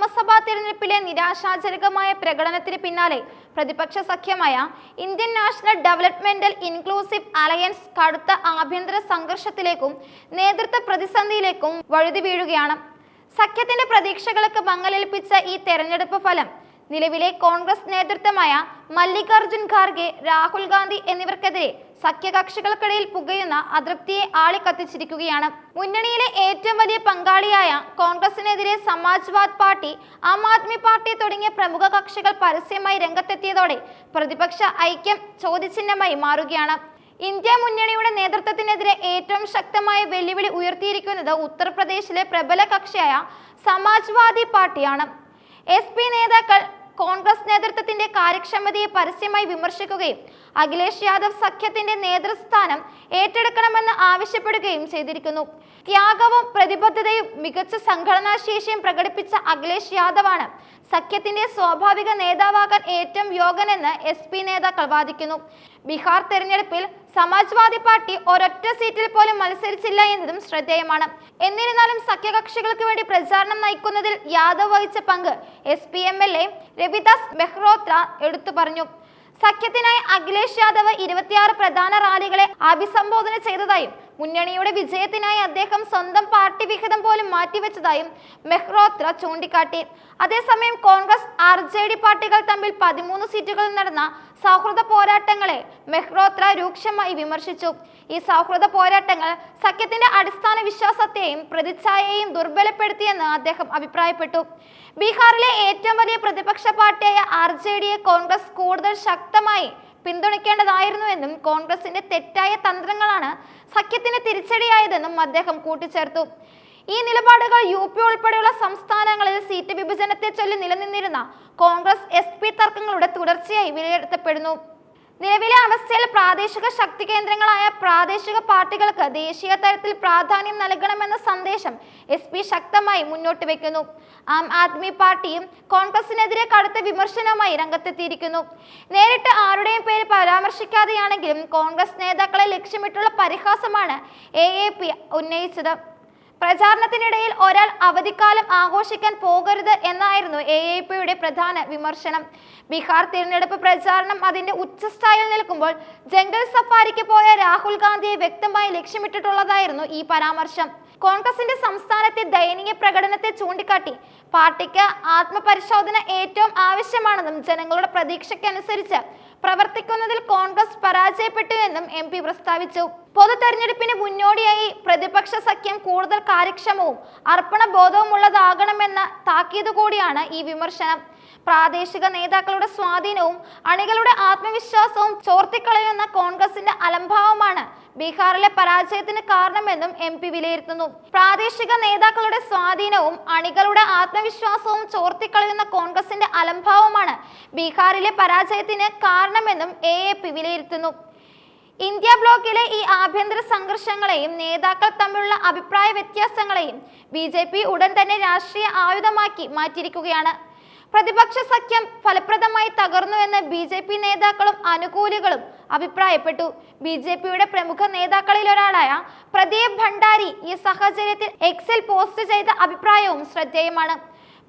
നിയമസഭാ തിരഞ്ഞെടുപ്പിലെ നിരാശാജനകമായ പ്രകടനത്തിന് പിന്നാലെ പ്രതിപക്ഷ സഖ്യമായ Indian National Developmental Inclusive Alliance കടുത്ത ആഭ്യന്തര സംഘർഷത്തിലേക്കും നേതൃത്വ പ്രതിസന്ധിയിലേക്കും വഴുതി വീഴുകയാണ്. സഖ്യത്തിന്റെ പ്രതീക്ഷകൾക്ക് മങ്ങലേൽപ്പിച്ച ഈ തെരഞ്ഞെടുപ്പ് ഫലം നിലവിലെ കോൺഗ്രസ് നേതൃത്വമായ മല്ലികാർജുൻ ഖാർഗെ രാഹുൽ ഗാന്ധി എന്നിവർക്കെതിരെ സഖ്യകക്ഷികൾക്കിടയിൽ പുകയുന്ന അതൃപ്തിയെ ആളിക്കത്തിച്ചിരിക്കുകയാണ്. മുന്നണിയിലെ ഏറ്റവും വലിയ പങ്കാളിയായ കോൺഗ്രസിനെതിരെ സമാജ്വാദ് പാർട്ടി ആം ആദ്മി പാർട്ടി തുടങ്ങിയ പ്രമുഖ കക്ഷികൾ പരസ്യമായി രംഗത്തെത്തിയതോടെ പ്രതിപക്ഷ ഐക്യം ചോദ്യചിഹ്നമായി മാറുകയാണ്. ഇന്ത്യ മുന്നണിയുടെ നേതൃത്വത്തിനെതിരെ ഏറ്റവും ശക്തമായ വെല്ലുവിളി ഉയർത്തിയിരിക്കുന്നത് ഉത്തർപ്രദേശിലെ പ്രബല കക്ഷിയായ സമാജ്വാദി പാർട്ടിയാണ്. എസ് പി നേതാക്കൾ കോൺഗ്രസ് നേതൃത്വത്തിന്റെ കാര്യക്ഷമതയെ പരസ്യമായി വിമർശിക്കുകയും അഖിലേഷ് യാദവ് സഖ്യത്തിന്റെ നേതൃസ്ഥാനം ഏറ്റെടുക്കണമെന്ന് ആവശ്യപ്പെടുകയും ചെയ്തിരിക്കുന്നു. ത്യാഗവും പ്രതിബദ്ധതയും മികച്ച സംഘടനാശേഷിയും പ്രകടിപ്പിച്ച അഖിലേഷ് യാദവാണ് സഖ്യത്തിന്റെ സ്വാഭാവിക നേതാവാകാൻ ഏറ്റവും യോഗനെന്ന് എസ് നേതാക്കൾ വാദിക്കുന്നു. ബീഹാർ തെരഞ്ഞെടുപ്പിൽ സമാജ്വാദി പാർട്ടി ഒരൊറ്റ സീറ്റിൽ പോലും മത്സരിച്ചില്ല എന്നതും ശ്രദ്ധേയമാണ്. എന്നിരുന്നാലും സഖ്യകക്ഷികൾക്ക് വേണ്ടി പ്രചാരണം നയിക്കുന്നതിൽ യാദവ് വഹിച്ച പങ്ക് S P M L A Ravidas Mehrotra എടുത്തു പറഞ്ഞു. സഖ്യത്തിനായി അഖിലേഷ് യാദവ് ഇരുപത്തിയാറ് പ്രധാന റാലികളെ അഭിസംബോധന ചെയ്തതായും മുന്നണിയുടെ വിജയത്തിനായി അദ്ദേഹം സ്വന്തം പാർട്ടി വിഹിതം പോലും മാറ്റിവെച്ചതായും മെഹ്റോത്ര ചൂണ്ടിക്കാട്ടി. അതേസമയം കോൺഗ്രസ് ആർ ജെ ഡി പാർട്ടികൾ തമ്മിൽ പതിമൂന്ന് സീറ്റുകളിൽ നടന്ന സൗഹൃദ പോരാട്ടങ്ങളെ മെഹ്റോത്ര രൂക്ഷമായി വിമർശിച്ചു. ഈ സൗഹൃദ പോരാട്ടങ്ങൾ സഖ്യത്തിന്റെ അടിസ്ഥാന വിശ്വാസത്തെയും പ്രതിച്ഛായയെയും ദുർബലപ്പെടുത്തിയെന്ന് അദ്ദേഹം അഭിപ്രായപ്പെട്ടു. ബീഹാറിലെ ഏറ്റവും വലിയ പ്രതിപക്ഷ പാർട്ടിയായ ആർ ജെ ഡിയെ കോൺഗ്രസ് കൂടുതൽ ശക്തമായി പിന്തുണയ്ക്കേണ്ടതായിരുന്നുവെന്നും കോൺഗ്രസിന്റെ തെറ്റായ തന്ത്രങ്ങളാണ് സഖ്യത്തിന് തിരിച്ചടിയായതെന്നും അദ്ദേഹം കൂട്ടിച്ചേർത്തു. ഈ നിലപാടുകൾ യു പി ഉൾപ്പെടെയുള്ള സംസ്ഥാനങ്ങളിൽ സീറ്റ് വിഭജനത്തെ ചൊല്ലി നിലനിന്നിരുന്ന കോൺഗ്രസ് എസ് തർക്കങ്ങളുടെ തുടർച്ചയായി വിലയിരുത്തപ്പെടുന്നു. നിലവിലെ അവസ്ഥയിൽ പ്രാദേശിക ശക്തി കേന്ദ്രങ്ങളായ പ്രാദേശിക പാർട്ടികൾക്ക് ദേശീയ തലത്തിൽ പ്രാധാന്യം നൽകണമെന്ന സന്ദേശം എസ് പി ശക്തമായി മുന്നോട്ട് വെക്കുന്നു. ആം ആദ്മി പാർട്ടിയും കോൺഗ്രസിനെതിരെ കടുത്ത വിമർശനവുമായി രംഗത്തെത്തിയിരിക്കുന്നു. നേരിട്ട് ആരുടെയും പേര് പരാമർശിക്കാതെയാണെങ്കിലും കോൺഗ്രസ് നേതാക്കളെ ലക്ഷ്യമിട്ടുള്ള പരിഹാസമാണ് എ ഉന്നയിച്ചത്. പ്രചാരണത്തിനിടയിൽ ഒരാൾ അവധിക്കാലം ആഘോഷിക്കാൻ പോകരുത് എന്നായിരുന്നു എ എ പിയുടെ പ്രധാന വിമർശനം. ബീഹാർ തിരഞ്ഞെടുപ്പ് പ്രചാരണം അതിന്റെ ഉച്ചസ്ഥായിൽ നിൽക്കുമ്പോൾ ജംഗൽ സഫാരിക്ക് പോയ രാഹുൽ ഗാന്ധിയെ വ്യക്തമായി ലക്ഷ്യമിട്ടിട്ടുള്ളതായിരുന്നു ഈ പരാമർശം. കോൺഗ്രസിന്റെ സംസ്ഥാനത്തെ ദയനീയ പ്രകടനത്തെ ചൂണ്ടിക്കാട്ടി പാർട്ടിക്ക് ആത്മപരിശോധന ഏറ്റവും ആവശ്യമാണെന്നും ജനങ്ങളുടെ പ്രതീക്ഷയ്ക്കനുസരിച്ച് പ്രവർത്തിക്കുന്നതിൽ കോൺഗ്രസ് പരാജയപ്പെട്ടു എന്നും എം പി പ്രസ്താവിച്ചു. പൊതു തെരഞ്ഞെടുപ്പിന് മുന്നോടിയായി പ്രതിപക്ഷ സഖ്യം കൂടുതൽ കാര്യക്ഷമവും അർപ്പണബോധവുമുള്ളതാകണമെന്ന താക്കീത് കൂടിയാണ് ഈ വിമർശനം. പ്രാദേശിക നേതാക്കളുടെ സ്വാധീനവും അണികളുടെ ആത്മവിശ്വാസവും ചോർത്തിക്കളയുന്ന കോൺഗ്രസിന്റെ അലംഭാവമാണ് ബീഹാറിലെ പരാജയത്തിന് കാരണമെന്നും എം പി വിലയിരുത്തുന്നു. പ്രാദേശിക നേതാക്കളുടെ സ്വാധീനവും അണികളുടെ ആത്മവിശ്വാസവും ചോർത്തിക്കളയുന്ന കോൺഗ്രസിന്റെ അലംഭാവമാണ് ബീഹാറിലെ പരാജയത്തിന് കാരണമെന്നും എ എ പി വിലയിരുത്തുന്നു. ഇന്ത്യ ബ്ലോക്കിലെ ഈ ആഭ്യന്തര സംഘർഷങ്ങളെയും നേതാക്കൾ തമ്മിലുള്ള അഭിപ്രായ വ്യത്യാസങ്ങളെയും ബി ഉടൻ തന്നെ രാഷ്ട്രീയ ആയുധമാക്കി മാറ്റിയിരിക്കുകയാണ്. പ്രതിപക്ഷ സഖ്യം ഫലപ്രദമായി തകർന്നുവെന്ന് ബി ജെ പി നേതാക്കളും അനുകൂലികളും അഭിപ്രായപ്പെട്ടു. ബി ജെ പിയുടെ പ്രമുഖ നേതാക്കളിൽ ഒരാളായ പ്രദീപ് ഭണ്ഡാരി ഈ സാഹചര്യത്തിൽ എക്സിൽ പോസ്റ്റ് ചെയ്ത അഭിപ്രായവും ശ്രദ്ധേയമാണ്.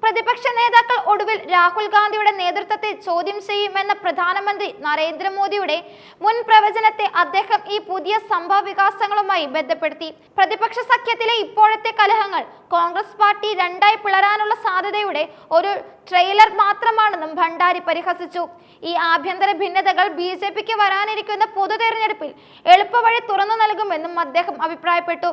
പ്രതിപക്ഷ നേതാക്കൾ ഒടുവിൽ രാഹുൽ ഗാന്ധിയുടെ നേതൃത്വത്തെ ചോദ്യം ചെയ്യുമെന്ന പ്രധാനമന്ത്രി നരേന്ദ്രമോദിയുടെ മുൻ പ്രവചനത്തെ അദ്ദേഹം ഈ പുതിയ സംഭവ വികാസങ്ങളുമായി ബന്ധപ്പെടുത്തി. പ്രതിപക്ഷ സഖ്യത്തിലെ ഇപ്പോഴത്തെ കലഹങ്ങൾ കോൺഗ്രസ് പാർട്ടി രണ്ടായി പിളരാനുള്ള സാധ്യതയുടെ ഒരു ട്രെയിലർ മാത്രമാണെന്നും ഭണ്ഡാരി പരിഹസിച്ചു. ഈ ആഭ്യന്തര ഭിന്നതകൾ ബി ജെ പിക്ക് വരാനിരിക്കുന്ന പൊതു തെരഞ്ഞെടുപ്പിൽ എളുപ്പവഴി തുറന്നു നൽകുമെന്നും അദ്ദേഹം അഭിപ്രായപ്പെട്ടു.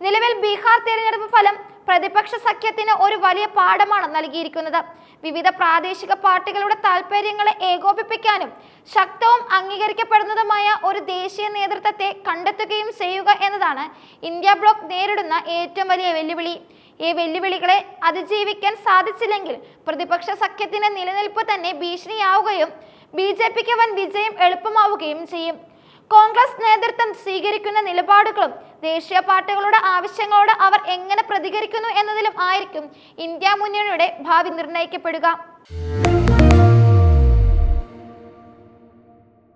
നിലവിൽ ബീഹാർ തെരഞ്ഞെടുപ്പ് ഫലം പ്രതിപക്ഷ സഖ്യത്തിന് ഒരു വലിയ പാഠമാണ് നൽകിയിരിക്കുന്നത്. വിവിധ പ്രാദേശിക പാർട്ടികളുടെ താൽപ്പര്യങ്ങളെ ഏകോപിപ്പിക്കാനും ശക്തവും അംഗീകരിക്കപ്പെടുന്നതുമായ ഒരു ദേശീയ നേതൃത്വത്തെ കണ്ടെത്തുകയും ചെയ്യുക എന്നതാണ് ഇന്ത്യ ബ്ലോക്ക് നേരിടുന്ന ഏറ്റവും വലിയ വെല്ലുവിളി. ഈ വെല്ലുവിളികളെ അതിജീവിക്കാൻ സാധിച്ചില്ലെങ്കിൽ പ്രതിപക്ഷ സഖ്യത്തിന്റെ നിലനിൽപ്പ് തന്നെ ഭീഷണിയാവുകയും ബി ജെ പിക്ക് വൻ വിജയം എളുപ്പമാവുകയും ചെയ്യും. കോൺഗ്രസ് നേതൃത്വം സ്വീകരിക്കുന്ന നിലപാടുകളും ദേശീയ പാർട്ടികളുടെ ആവശ്യങ്ങളോട് അവർ എങ്ങനെ പ്രതികരിക്കുന്നു എന്നതിലും ആയിരിക്കും ഇന്ത്യ മുന്നണിയുടെ ഭാവി നിർണയിക്കപ്പെടുക.